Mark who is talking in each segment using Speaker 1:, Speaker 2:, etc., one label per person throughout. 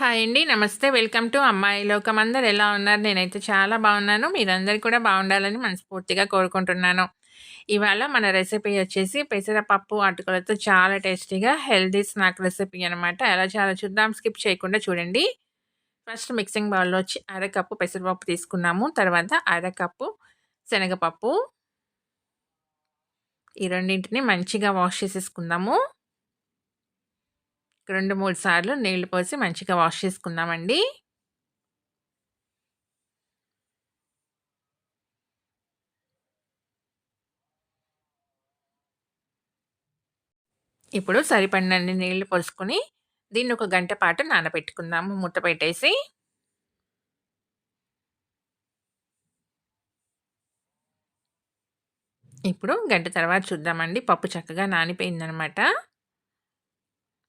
Speaker 1: Hi అండి. నమస్తే. Welcome to అమ్మాయి లోకం. అందరు ఎలా ఉన్నారు? నేనైతే చాలా బాగున్నాను. మీరందరూ కూడా బాగుండాలని మనస్ఫూర్తిగా కోరుకుంటున్నాను. ఇవాళ మన రెసిపీ వచ్చేసి పెసరపప్పు అటుకలతో చాలా టేస్టీగా హెల్దీ స్నాక్ రెసిపీ అనమాట. ఎలా చాలా చూద్దాం. స్కిప్ చేయకుండా చూడండి. ఫస్ట్ మిక్సింగ్ బౌల్‌లో వచ్చి అరకప్పు పెసరపప్పు తీసుకున్నాము. తర్వాత అరకప్పు శనగపప్పు. ఈ రెండింటిని మంచిగా వాష్ చేసేసుకుందాము. 2, 3 సార్లు నీళ్ళు పోసి మంచిగా వాష్ చేసుకుందామండి. ఇప్పుడు సరిపడినన్ని నీళ్ళు పోసుకొని దీన్ని ఒక గంట పాటు నానబెట్టుకుందాము మూత పెట్టేసి. ఇప్పుడు గంట తర్వాత చూద్దామండి. పప్పు చక్కగా నానిపోయిందనమాట.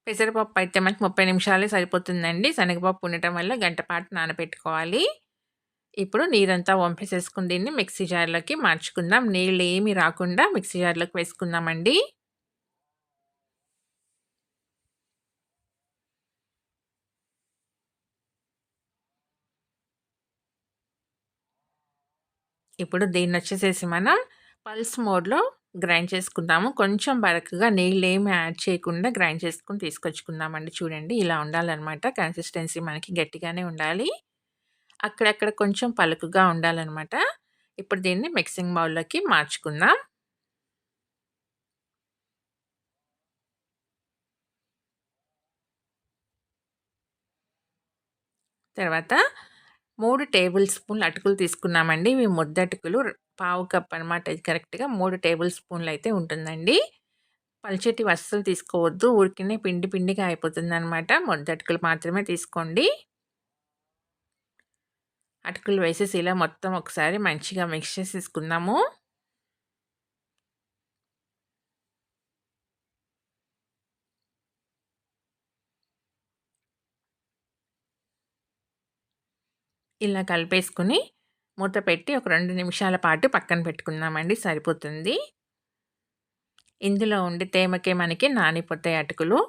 Speaker 1: పెసరపప్పు అయితే మనకి 30 నిమిషాలే సరిపోతుందండి. శనగపప్పు ఉండటం వల్ల గంట పాటు నానబెట్టుకోవాలి. ఇప్పుడు నీరంతా వంపేసేసుకుని దీన్ని మిక్సీ జార్‌లోకి మార్చుకుందాం. నీళ్ళు ఏమి రాకుండా మిక్సీ జార్‌లోకి వేసుకుందామండి. ఇప్పుడు దీన్ని వచ్చేసేసి మనం పల్స్ మోడ్‌లో గ్రైండ్ చేసుకుందాము. కొంచెం బరకగా ఏమి యాడ్ చేయకుండా గ్రైండ్ చేసుకుని తీసుకొచ్చుకుందామండి. చూడండి ఇలా ఉండాలన్నమాట కన్సిస్టెన్సీ మనకి గట్టిగానే ఉండాలి. అక్కడక్కడ కొంచెం పలుకుగా ఉండాలన్నమాట ఇప్పుడు దీన్ని మిక్సింగ్ బౌల్‌లోకి మార్చుకుందాం. తర్వాత మూడు టేబుల్ స్పూన్లు అటుకులు తీసుకున్నామండి. ఇవి ముద్దటుకులు పావు కప్ అనమాట. ఇది కరెక్ట్‌గా మూడు టేబుల్ స్పూన్లు అయితే ఉంటుందండి. పల్చటి వస్తువులు తీసుకోవద్దు. ఉడికినే పిండి పిండిగా అయిపోతుందనమాట. ముద్దటుకులు మాత్రమే తీసుకోండి. అటుకులు వేసేసి ఇలా మొత్తం ఒకసారి మంచిగా మిక్స్ చేసేసుకుందాము. ఇలా కలిపేసుకొని మూత పెట్టి ఒక రెండు నిమిషాల పాటు పక్కన పెట్టుకుందామండి. సరిపోతుంది. ఇందులో ఉండే తేమకే మనకి నానిపోతాయి అటుకులు.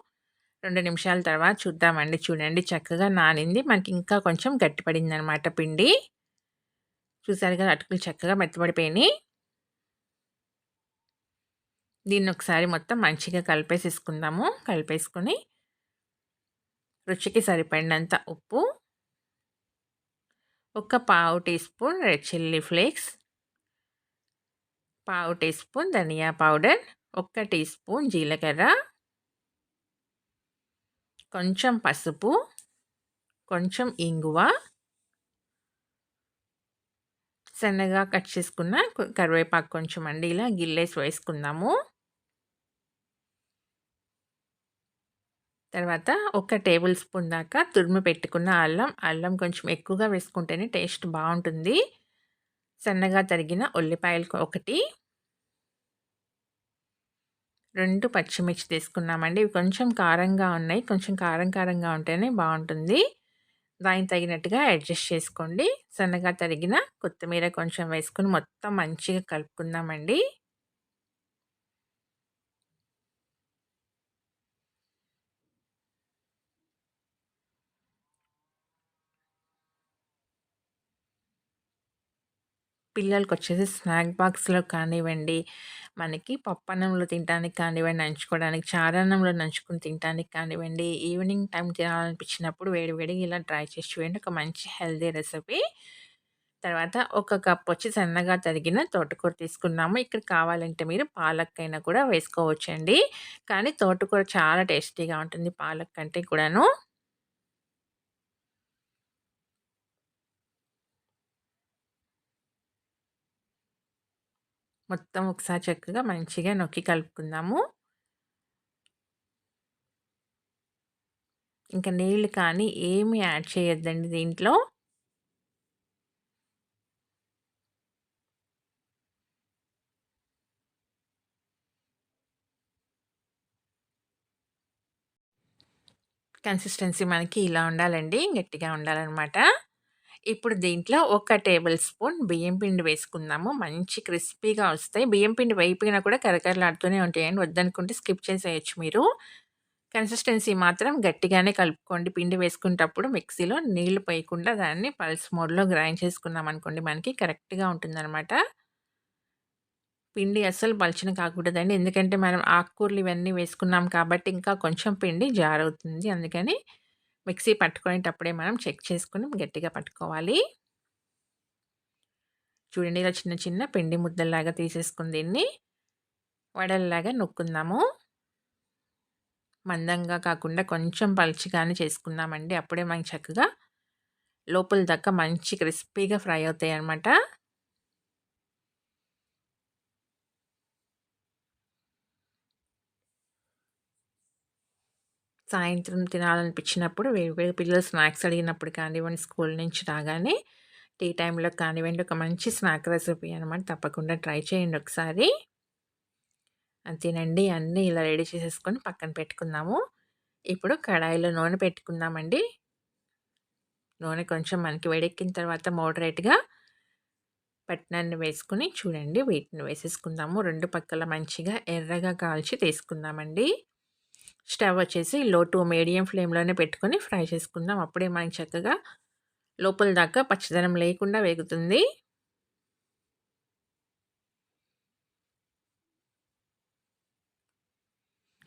Speaker 1: రెండు నిమిషాల తర్వాత చూద్దామండి. చూడండి చక్కగా నానింది. మనకి ఇంకా కొంచెం గట్టిపడిందనమాట పిండి. చూసారు కదా! అటుకులు చక్కగా మెత్తబడిపోయినాయి. దీన్ని ఒకసారి మొత్తం మంచిగా కలిపేసేసుకుందాము. కలిపేసుకొని రుచికి సరిపడినంత ఉప్పు ఒక పావు tea spoon red chilli flakes పావు టీ స్పూన్ ధనియా పౌడర్ ఒక్క టీ స్పూన్ జీలకర్ర కొంచెం పసుపు కొంచెం ఇంగువ సన్నగా కట్ చేసుకున్న కరివేపాకు కొంచెం అండి ఇలా గిల్లేసి వేసుకుందాము. తర్వాత ఒక టేబుల్ స్పూన్ దాకా తురుము పెట్టుకున్న అల్లం. అల్లం కొంచెం ఎక్కువగా వేసుకుంటేనే టేస్ట్ బాగుంటుంది. సన్నగా తరిగిన ఉల్లిపాయలు ఒకటి. రెండు పచ్చిమిర్చి తీసుకున్నామండి. ఇవి కొంచెం కారంగా ఉన్నాయి. కొంచెం కారం కారంగా ఉంటేనే బాగుంటుంది. దానికి తగినట్టుగా అడ్జస్ట్ చేసుకోండి. సన్నగా తరిగిన కొత్తిమీర కొంచెం వేసుకొని మొత్తం మంచిగా కలుపుకుందామండి. పిల్లలకి వచ్చేసి స్నాక్ బాక్స్‌లో కానివ్వండి, మనకి పప్పన్నంలో తినడానికి కానివ్వండి, నంచుకోవడానికి, చారన్నంలో నంచుకుని తినడానికి కానివ్వండి, ఈవినింగ్ టైం తినాలనిపించినప్పుడు వేడివేడిగా ఇలా ట్రై చేసి చూడండి. ఒక మంచి హెల్దీ రెసిపీ. తర్వాత ఒక కప్ వచ్చి సన్నగా తరిగిన తోటకూర తీసుకున్నాము. ఇక్కడ కావాలంటే మీరు పాలక్ అయినా కూడా వేసుకోవచ్చండి. కానీ తోటకూర చాలా టేస్టీగా ఉంటుంది పాలక్ కంటే కూడాను. మొత్తం ఒకసారి చక్కగా మంచిగా నొక్కి కలుపుకుందాము. ఇంకా నీళ్ళు కానీ ఏమి యాడ్ చేయొద్దండి దీంట్లో. కన్సిస్టెన్సీ మనకి ఇలా ఉండాలండి. గట్టిగా ఉండాలన్నమాట ఇప్పుడు దీంట్లో ఒక టేబుల్ స్పూన్ బియ్యం పిండి వేసుకుందాము. మంచి క్రిస్పీగా వస్తాయి. బియ్యం పిండి వైపుగా కూడా కరకరలాడుతూనే ఉంటాయండి. వద్దనుకుంటే స్కిప్ చేసేయొచ్చు మీరు. కన్సిస్టెన్సీ మాత్రం గట్టిగానే కలుపుకోండి. పిండి వేసుకునేటప్పుడు మిక్సీలో నీళ్ళు పోయకుండా దాన్ని పల్స్ మోడ్‌లో గ్రైండ్ చేసుకున్నామనుకోండి మనకి కరెక్ట్‌గా ఉంటుందనమాట. పిండి అస్సలు పలచన కాకూడదండి. ఎందుకంటే మనం ఆకుకూరలు ఇవన్నీ వేసుకున్నాం కాబట్టి ఇంకా కొంచెం పిండి జారవుతుంది. అందుకని మిక్సీ పట్టుకునేటప్పుడే మనం చెక్ చేసుకుని గట్టిగా పట్టుకోవాలి. చూడండి ఇలా చిన్న చిన్న పిండి ముద్దల్లాగా తీసేసుకుని దీన్ని వడల్లాగా నొక్కుందాము. మందంగా కాకుండా కొంచెం పలుచగానే చేసుకుందామండి. అప్పుడే మనకి చక్కగా లోపల దాకా మంచి క్రిస్పీగా ఫ్రై అవుతాయి అన్నమాట సాయంత్రం తినాలనిపించినప్పుడు వేడి పిల్లలు స్నాక్స్ అడిగినప్పుడు కానివ్వండి, స్కూల్ నుంచి రాగానే టీ టైంలో కానివ్వండి, ఒక మంచి స్నాక్ రెసిపీ అనమాట. తప్పకుండా ట్రై చేయండి ఒకసారి. అంతేనండి. అన్నీ ఇలా రెడీ చేసేసుకొని పక్కన పెట్టుకుందాము. ఇప్పుడు కడాయిలో నూనె పెట్టుకుందామండి. నూనె కొంచెం మనకి వేడెక్కిన తర్వాత మోడరేట్‌గా పట్నాన్ని వేసుకొని చూడండి వీటిని వేసేసుకుందాము. రెండు పక్కల మంచిగా ఎర్రగా కాల్చి తీసుకుందామండి. స్టవ్ వచ్చేసి లో టు మీడియం ఫ్లేమ్‌లోనే పెట్టుకొని ఫ్రై చేసుకుందాం. అప్పుడే మనకి చక్కగా లోపల దాకా పచ్చదనం లేకుండా వేగుతుంది.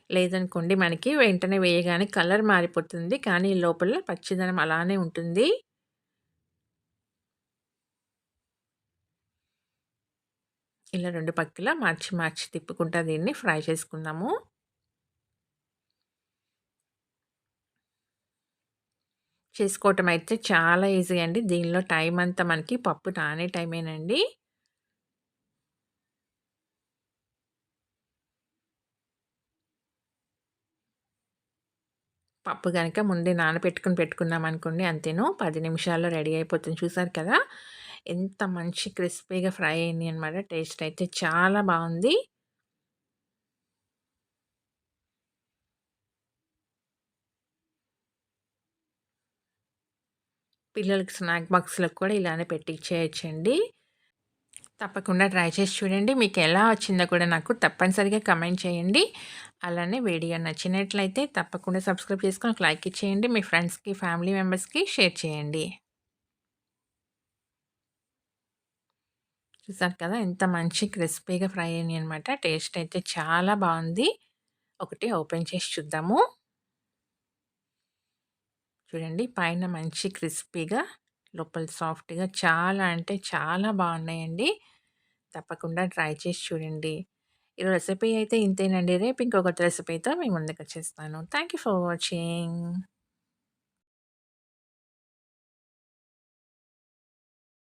Speaker 1: లేదనుకోండి మనకి వెంటనే వేయగానే కలర్ మారిపోతుంది. కానీ లోపల పచ్చిదనం అలానే ఉంటుంది. ఇలా రెండు పక్కల మార్చి మార్చి తిప్పుకుంటా దీన్ని ఫ్రై చేసుకుందాము. చేసుకోవటం అయితే చాలా ఈజీ అండి. దీనిలో టైం అంతా మనకి పప్పు నానే టైమేనండి. పప్పు కనుక ముందే నానబెట్టుకొని పెట్టుకున్నామనుకోండి అంతేను పది నిమిషాల్లో రెడీ అయిపోతుంది. చూసారు కదా! ఎంత మంచి క్రిస్పీగా ఫ్రై అయింది అనమాట. టేస్ట్ అయితే చాలా బాగుంది పిల్లలకి స్నాక్ బాక్స్‌లకు కూడా ఇలానే పెట్టించేయచ్చండి తప్పకుండా ట్రై చేసి చూడండి. మీకు ఎలా వచ్చిందో కూడా నాకు తప్పనిసరిగా కమెంట్ చేయండి. అలానే వీడియో నచ్చినట్లయితే తప్పకుండా సబ్స్క్రైబ్ చేసుకొని ఒక లైక్ ఇచ్చేయండి. మీ ఫ్రెండ్స్‌కి, ఫ్యామిలీ మెంబర్స్‌కి షేర్ చేయండి. చూసారు కదా! ఎంత మంచి క్రిస్పీగా ఫ్రై అయినాయి అనమాట. టేస్ట్ అయితే చాలా బాగుంది ఒకటి ఓపెన్ చేసి చూద్దాము. చూడండి పైన మంచి క్రిస్పీగా, లోపల సాఫ్ట్‌గా చాలా అంటే చాలా బాగున్నాయండి తప్పకుండా ట్రై చేసి చూడండి. ఈ రెసిపీ అయితే ఇంతేనండి. రేపు ఇంకొక రెసిపీతో మీ ముందుకొచ్చేస్తాను. Thank you for watching.